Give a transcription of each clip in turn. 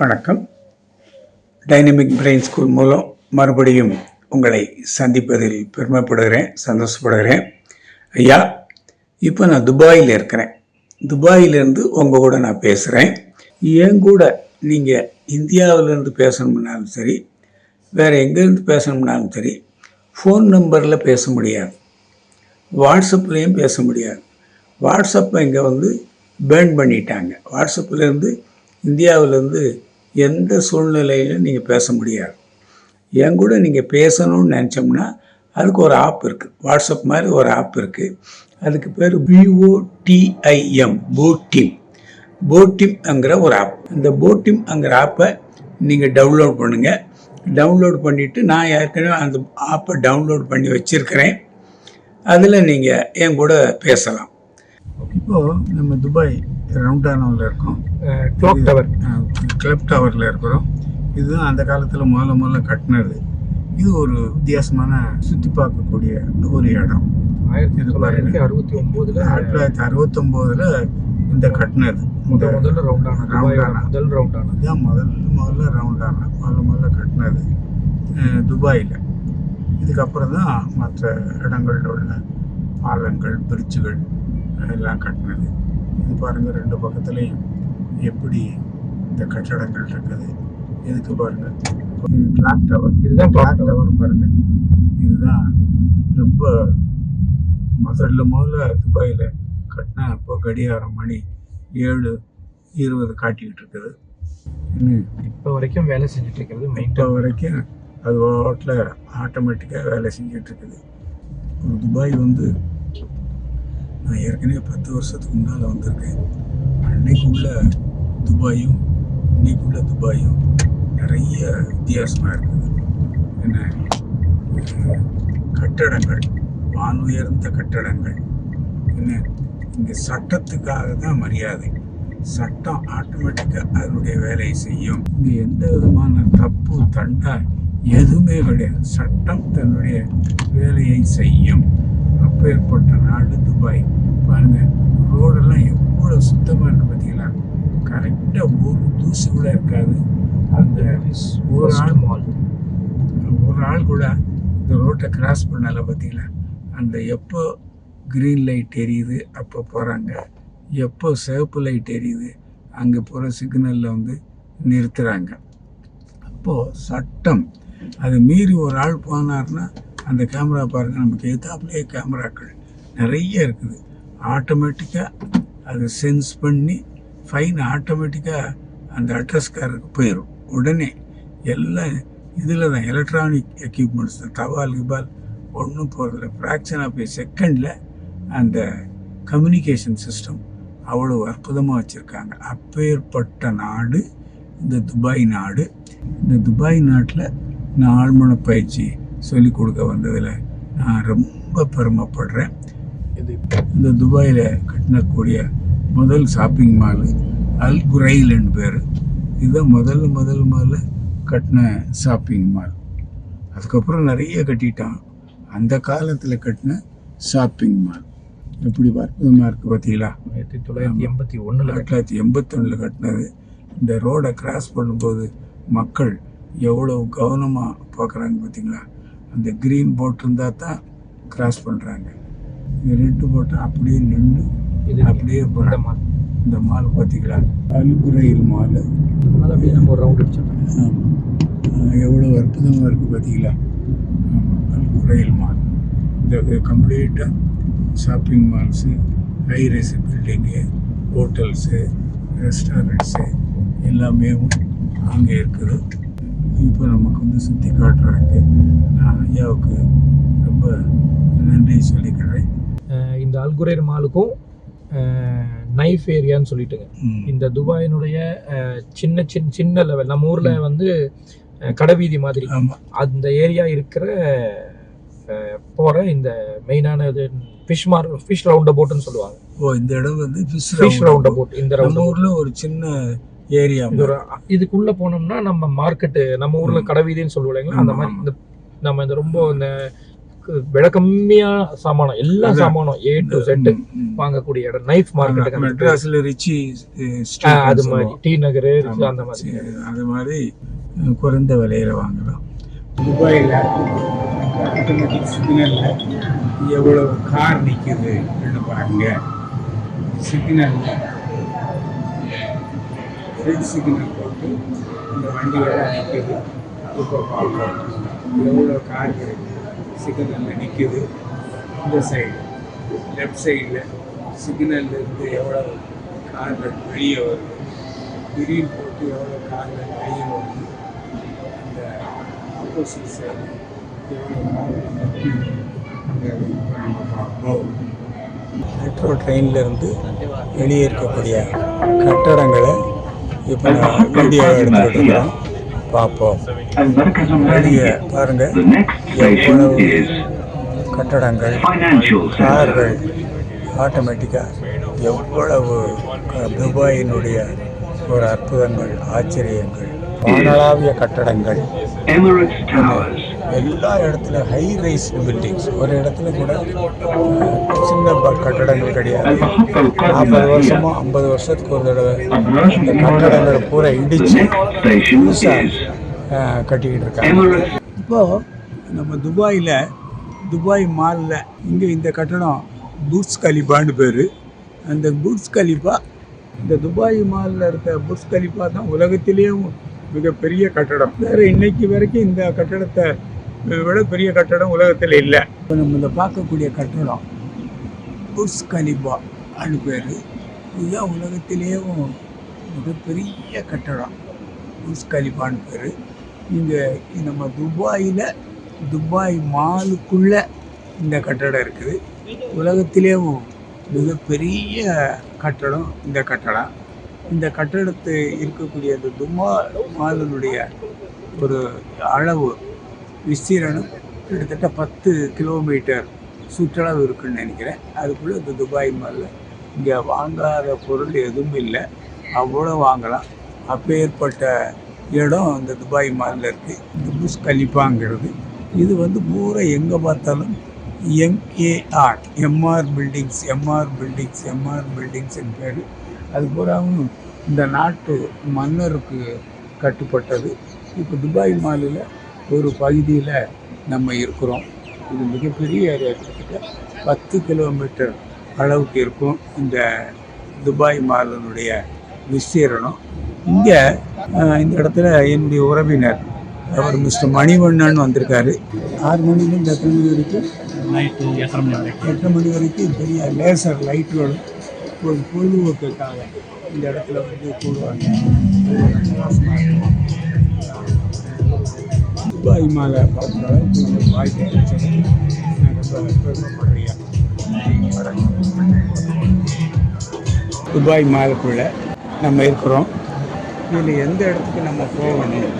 வணக்கம். Dynamic brain school மூலம் மறுபடியும் உங்களை சந்திப்பதில் பெருமைப்படுகிறேன் சந்தோஷப்படுகிறேன். ஐயா இப்போ நான் துபாயில் இருக்கிறேன். துபாயிலேருந்து உங்கள் கூட நான் பேசுகிறேன் என் கூட நீங்கள் இந்தியாவிலேருந்து பேசணும்னாலும் சரி வேறு எங்கேருந்து பேசணும்னாலும் சரி ஃபோன் நம்பரில் பேச முடியாது. வாட்ஸ்அப்லேயும் பேச முடியாது. வாட்ஸ்அப்பை இங்கே வந்து பேர்ன் பண்ணிட்டாங்க. வாட்ஸ்அப்லேருந்து இந்தியாவிலேருந்து எந்த சூழ்நிலையிலும் நீங்கள் பேச முடியாது. என் கூட நீங்கள் பேசணும்னு நினச்சோம்னா அதுக்கு ஒரு ஆப் இருக்குது வாட்ஸ்அப் மாதிரி ஒரு ஆப் இருக்குது அதுக்கு பேர் பிஓடிஐஎம் போட்டிம் போட்டிம்ங்கிற ஒரு ஆப். இந்த போட்டிம்ங்கிற ஆப்பை நீங்கள் டவுன்லோட் பண்ணுங்கள் டவுன்லோட் பண்ணிவிட்டு நான் ஏற்கனவே அந்த ஆப்பை டவுன்லோட் பண்ணி வச்சுருக்கிறேன். அதில் நீங்கள் என் கூட பேசலாம். இப்போது நம்ம துபாய் ரவுண்டானாவில் இருக்கோம். கிளாக் டவர் கிளப் டவரில் இருக்கிறோம். இதுதான் அந்த காலத்தில் முதல்ல முதல்ல கட்டினது. இது ஒரு வித்தியாசமான சுற்றி பார்க்கக்கூடிய ஒரு இடம். ஆயிரத்தி தொள்ளாயிரத்தி. அறுபத்தி ஒன்பதுல ஆயிரத்தி தொள்ளாயிரத்தி அறுபத்தொம்போதில் இந்த கட்டினது. முதல் முதல்ல ரவுண்டான ரவுண்டானா. முதல் ரவுண்டான இதுதான் முதல் முதல்ல ரவுண்டானா முதல்ல முதல்ல கட்டினது. துபாயில். இதுக்கப்புறம் தான் மற்ற இடங்களில் உள்ள பாலங்கள் பிரிட்ஜுகள் எல்லாம் கட்டினது. இது பாருங்கள் ரெண்டு பக்கத்துலேயும் எப்படி இந்த கட்டடங்கள் இருக்குது. இதுக்கு பாருங்கள் கிளாக் டவர் இதுதான் கிளாக் டவர் பாருங்கள் இதுதான் ரொம்ப முதல்ல முதல்ல துபாயில் கட்டினா இப்போ கடிகாரம் மணி ஏழு இருபது காட்டிக்கிட்டு இருக்குது. இன்னும் இப்ப வரைக்கும் வேலை செஞ்சுட்டு இருக்கிறது இப்போ வரைக்கும் அது ரோட்டில் ஆட்டோமேட்டிக்காக வேலை செஞ்சுட்டு இருக்குது. ஒரு துபாய் வந்து நான் ஏற்கனவே பத்து வருஷத்துக்கு முன்னால் வந்திருக்கேன். அன்னைக்கு உள்ள துபாயும் இன்னைக்கு உள்ள துபாயும் நிறைய வித்தியாசமாக இருக்குது. என்ன? கட்டடங்கள் கட்டடங்கள் வானுயர்ந்த கட்டடங்கள். என்ன? இந்த சட்டத்துக்காக தான் மரியாதை. சட்டம் ஆட்டோமேட்டிக்காக அதனுடைய வேலையை செய்யும். இங்கே எந்த விதமான தப்பு தண்டா எதுவுமே கிடையாது. சட்டம் தன்னுடைய வேலையை செய்யும். அப்பேற்பட்ட நாடு துபாய். பாருங்கள் ரோடெல்லாம் எவ்வளோ சுத்தமாக இருக்குது பார்த்தீங்களா? கரெக்டாக ஒரு தூசி கூட இருக்காது. அந்த ஒரு ஆள் மால் ஒரு ஆள் கூட இந்த ரோட்டை கிராஸ் பண்ணல பார்த்தீங்களா? அந்த எப்போ க்ரீன் லைட் எரியுது அப்போ போகிறாங்க எப்போ சிவப்பு லைட் எரியுது அங்கே போகிற சிக்னலில் வந்து நிறுத்துகிறாங்க அப்போது சட்டம். அதை மீறி ஒரு ஆள் போனார்னா அந்த கேமரா பாருங்கள் நமக்கு எதாப்புலேயே கேமராக்கள் நிறைய இருக்குது. ஆட்டோமேட்டிக்காக அதை சென்ஸ் பண்ணி ஃபைன் ஆட்டோமேட்டிக்காக அந்த அட்ரஸ்காரருக்கு போயிடும் உடனே எல்லாம் இதில் தான் எலக்ட்ரானிக் எக்யூப்மெண்ட்ஸ் தான். தபால் கிபால் ஒன்றும் போகிறதில்ல ஃப்ராக்ஷன் ஆஃப் ஏ செகண்டில் அந்த கம்யூனிகேஷன் சிஸ்டம் அவ்வளோ அற்புதமாக வச்சுருக்காங்க. அப்பேற்பட்ட நாடு இந்த துபாய் நாடு. இந்த துபாய் நாட்டில் நான் ஆழ்மன பயிற்சி சொல்லிக் கொடுக்க வந்ததில் நான் ரொம்ப பெருமைப்படுறேன். இது இந்த துபாயில் கட்டினக்கூடிய முதல் ஷாப்பிங் மாலு அல் குரைல்னு பேர். இதுதான் முதல்ல முதல் முதல்ல கட்டின ஷாப்பிங் மால் அதுக்கப்புறம் நிறைய கட்டிட்டான். அந்த காலத்தில் கட்டின ஷாப்பிங் மால் எப்படி அற்புதமாக இருக்குது பார்த்தீங்களா? ஆயிரத்தி தொள்ளாயிரத்தி எண்பத்தி ஆயிரத்தி தொள்ளாயிரத்தி எண்பத்தொன்னில் கட்டினது இந்த ரோடை கிராஸ் பண்ணும்போது மக்கள் எவ்வளோ கவனமாக பார்க்குறாங்க பார்த்தீங்களா? அந்த க்ரீன் போட் இருந்தால் தான் கிராஸ் பண்ணுறாங்க இந்த ரெட்டு போட்டு அப்படியே நின்று அப்படியே இந்த மால். இந்த மால் பார்த்தீங்களா? அல்குரையில் மால். அப்படியே நம்ம ஒரு ரவுண்ட் அடிச்சோம் ஆமாம் எவ்வளோ அற்புதமாக இருக்குது பார்த்தீங்களா? ஆமாம் அல்குரையில் மால். இந்த கம்ப்ளீட்டாக shopping malls high rise building hotels restaurants எல்லாமே அங்கே இருக்குது. இப்போ நமக்கு வந்து சுற்றி காட்டுறாங்க நான் ஐயாவுக்கு ரொம்ப நன்றி சொல்லிக்கிறேன். இந்த அல்குரேர் மாலுக்கும் நைஃப் ஏரியான்னு சொல்லிட்டுங்க. இந்த துபாயினுடைய சின்ன சின்ன சின்ன லெவல் நம்ம ஊர்ல வந்து கடைவீதி மாதிரி. அந்த ஏரியா இருக்கிற போற இந்த மெயினான இது ஃபிஷ் மார் ஃபிஷ் ரவுண்ட் போட்டுன்னு சொல்லுவாங்க. ஓ இந்த இடம் வந்து ஃபிஷ் ஃபிஷ் ரவுண்ட் போட் இந்த நம்ம ஊரில் ஒரு சின்ன ஏரியா ஒரு இதுக்குள்ள போனோம்னா நம்ம மார்க்கெட்டு நம்ம ஊர்ல. கடைவீதின்னு சொல்லுவோம் இல்லைங்களா? அந்த மாதிரி. இந்த நம்ம இந்த ரொம்ப இந்த விலை கம்மியா சாமானம் எல்லா. சாமானம் ஏ டு செட். வாங்கக்கூடிய இடம். நைஃப் மார்க்கெட்டுக்கு மெட்ராஸ்ல ரிச்சி அது மாதிரி. டி நகர் அந்த மாதிரி. அது மாதிரி குறைந்த விலையில வாங்கலாம். துபாயில் ஆட்டோமேட்டிக் சிக்னலில் எவ்வளவு கார் நிற்குது பாருங்க. சிக்னலில் ரெட் சிக்னல் போட்டு இந்த வண்டியெல்லாம் நிற்குது இப்போ பார்ப்போம். எவ்வளோ கார்கள் சிக்னலில் நிற்குது இந்த சைடு லெஃப்ட் சைடில் சிக்னல்லேருந்து எவ்வளோ கார்கள் வெளியே வருது. கிரீன் போட்டு எவ்வளோ கார்கள் வெளியே வருது. அந்த ஆப்போசிட் சைடு எவ்வளோ கார்கள் அங்கே மெட்ரோ ட்ரெயின்லேருந்து வெளியே இருக்கக்கூடிய கட்டடங்களை இப்போ நான் வீடியோ எடுத்துக்கிட்டு இருக்கிறோம் பார்ப்போம். வெளியே பாருங்க. எவ்வளவு கட்டடங்கள் கார்கள் ஆட்டோமேட்டிக்காக எவ்வளவு துபாயினுடைய ஒரு அற்புதங்கள் ஆச்சரியங்கள். வானளாவிய கட்டடங்கள். Emirates Towers. எல்லா இடத்துல ஹை ரைஸ் பில்டிங்ஸ் ஒரு இடத்துல கூட சின்ன கட்டடங்கள் கிடையாது. நாற்பது வருஷமோ ஐம்பது வருஷத்துக்கு ஒரு தடவை இந்த கட்டடங்களை பூரா இடிச்சு புதுசாக கட்டிக்கிட்டு இருக்காங்க. இப்போது நம்ம துபாயில் துபாய் மாலில் இங்கே இந்த கட்டடம் புர்ஸ் கலிபான்னு பேர். அந்த புர்ஸ் கலிபா இந்த துபாய் மாலில் இருக்க புட்ஸ் கலிபா தான் உலகத்திலேயும் மிகப்பெரிய கட்டடம். வேறு இன்னைக்கு வரைக்கும் இந்த கட்டடத்தை விட பெரிய கட்டடம் உலகத்தில் இல்லை. இப்போ நம்ம இந்த பார்க்கக்கூடிய கட்டடம் புர்ஸ் கலிபா அனு பேர். இதுதான் உலகத்திலேயும் மிகப்பெரிய கட்டடம். புர்ஸ் கலிபான்னு பேர். இங்கே நம்ம துபாயில் துபாய் மாலுக்குள்ளே இந்த கட்டடம் இருக்குது. உலகத்திலேயும் மிகப்பெரிய கட்டடம் இந்த கட்டடம். இந்த கட்டடத்து இருக்கக்கூடிய இந்த துமா மாலினுடைய ஒரு அளவு விஸ்தீரணம் கிட்டத்தட்ட பத்து கிலோமீட்டர் சுற்றளவு இருக்குன்னு நினைக்கிறேன். அதுக்குள்ளே இந்த துபாய் மாலில் இங்கே வாங்காத பொருள் எதுவும் இல்லை. அவ்வளோ வாங்கலாம். அப்பேற்பட்ட இடம் இந்த துபாய் மாலில் இருக்குது இந்த புஷ் கலிப்பாங்கிறது. இது வந்து பூரா எங்கே பார்த்தாலும் MAR MR buildings MR buildings MR buildings பேர். அது பூராவும் இந்த நாட்டு மன்னருக்கு கட்டுப்பட்டது. இப்போ துபாய் மாலில் ஒரு பகுதியில் நம்ம இருக்கிறோம். இது மிகப்பெரிய ஏரியா. கிட்டத்தட்ட பத்து கிலோமீட்டர் அளவுக்கு இருக்கும் இந்த துபாய் மாலினுடைய விஸ்தீரணம். இங்கே இந்த இடத்துல என்னுடைய உறவினர் அவர் மிஸ்டர் மணிவண்ணன் வந்திருக்காரு. ஆறு மணிலேருந்து எத்தனை மணி வரைக்கும்? நைட்டு எட்டரை மணி வரைக்கும்? எட்டரை மணி வரைக்கும் பெரிய லேசர் லைட்டுகள் ஒரு பொழுதுபோக்குக்காக இந்த இடத்துல வந்து கூடுவாங்க. துபாய் மேலே பார்க்குற அளவுக்கு நமக்கு வாய்ப்பு கிடைச்சது நான் ரொம்ப பெருமைப்படுறேன் துபாய் மாலுக்குள்ள நம்ம இருக்கிறோம். இதில் எந்த இடத்துக்கு நம்ம போகணும்?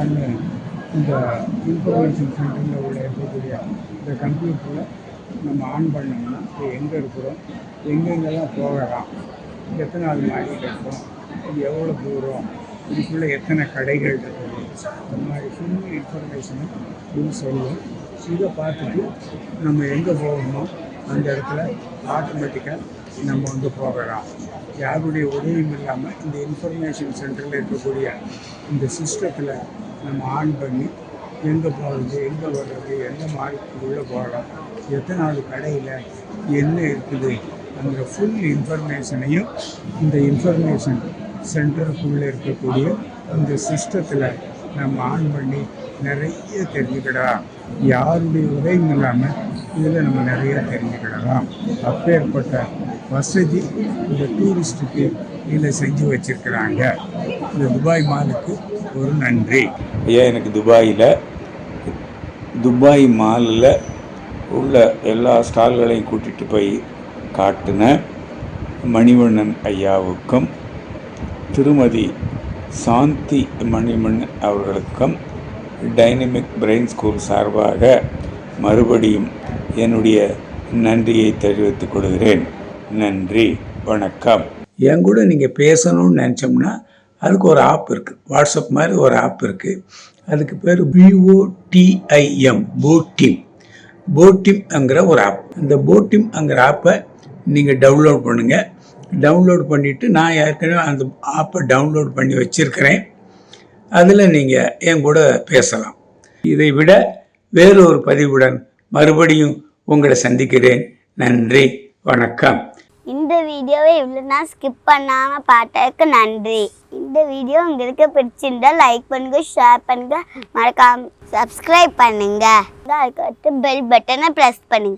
அன்னு இந்த இன்ஃபர்மேஷன் சென்டரில் உள்ள இருக்கக்கூடிய இந்த கம்ப்யூட்டரில் நம்ம ஆன் பண்ணோம்னா இப்போ எங்கே இருக்கிறோம்? எங்கெங்கெல்லாம் போகலாம்? எத்தனை நாள் மாடியில் இருக்கும்? எவ்வளோ தூரம்? இதுக்குள்ளே எத்தனை கடைகள் இருக்குது இந்த மாதிரி ஃபுல் இன்ஃபர்மேஷனை இது சொல்லும் இதை பார்த்துட்டு நம்ம எங்கே போகணுமோ அந்த இடத்துல ஆட்டோமேட்டிக்காக நம்ம வந்து போகலாம். யாருடைய உதவியும் இல்லாமல் இந்த இன்ஃபர்மேஷன் சென்டரில் இருக்கக்கூடிய இந்த சிஸ்டத்தில் நம்ம ஆன் பண்ணி எங்கே போகிறது எங்கே வர்றது எந்த மார்க்குள்ளே போகலாம் எத்தனை நாள் கடையில் என்ன இருக்குது அந்த ஃபுல் இன்ஃபர்மேஷனையும் இந்த இன்ஃபர்மேஷன் சென்டருக்குள்ளே இருக்கக்கூடிய இந்த சிஸ்டத்தில் நம்ம ஆன் பண்ணி நிறைய தெரிஞ்சுக்கிடலாம். யாருடைய உதவியும் இல்லாமல் இதில் நம்ம நிறைய தெரிஞ்சுக்கிடலாம். அப்பேற்பட்ட வசதி இந்த டூரிஸ்ட்டுக்கு இதில் செஞ்சு வச்சிருக்கிறாங்க. இந்த துபாய் மாலுக்கு ஒரு நன்றி. ஐயா எனக்கு துபாயில் துபாய் மாலில் உள்ள எல்லா ஸ்டால்களையும் கூட்டிகிட்டு போய் காட்டின மணிவண்ணன் ஐயாவுக்கும் திருமதி சாந்தி மணிமண் அவர்களுக்கும் டைனமிக் பிரெயின் ஸ்கூல் சார்பாக மறுபடியும் என்னுடைய நன்றியை தெரிவித்துக் கொள்கிறேன். நன்றி வணக்கம். என் கூட நீங்கள் பேசணும்னு நினச்சோம்னா அதுக்கு ஒரு ஆப் இருக்குது வாட்ஸ்அப் மாதிரி ஒரு ஆப் இருக்குது அதுக்கு பேர் பிஓடிஐஎம் போட்டிம் போட்டிம்ங்கிற ஒரு ஆப் இந்த போட்டிம்ங்கிற ஆப்பை நீங்கள் டவுன்லோட் பண்ணுங்கள் டவுன்லோட் பண்ணிவிட்டு நான் ஏற்கனவே அந்த ஆப்பை டவுன்லோட் பண்ணி வச்சுருக்கிறேன். அதில் நீங்கள் என் கூட பேசலாம். இதை விட வேறொரு பதிவுடன் மறுபடியும் உங்களை சந்திக்கிறேன். நன்றி வணக்கம். இந்த வீடியோவை இவ்வளோ ஸ்கிப் பண்ணாமல் பார்த்ததுக்கு நன்றி. இந்த வீடியோ உங்களுக்கு பிடிச்சிருந்தா லைக் பண்ணுங்க ஷேர் பண்ணுங்க. மறக்காம சப்ஸ்கிரைப் பண்ணுங்க. அதுக்கடுத்து பெல் பட்டனை ப்ரெஸ் பண்ணுங்க.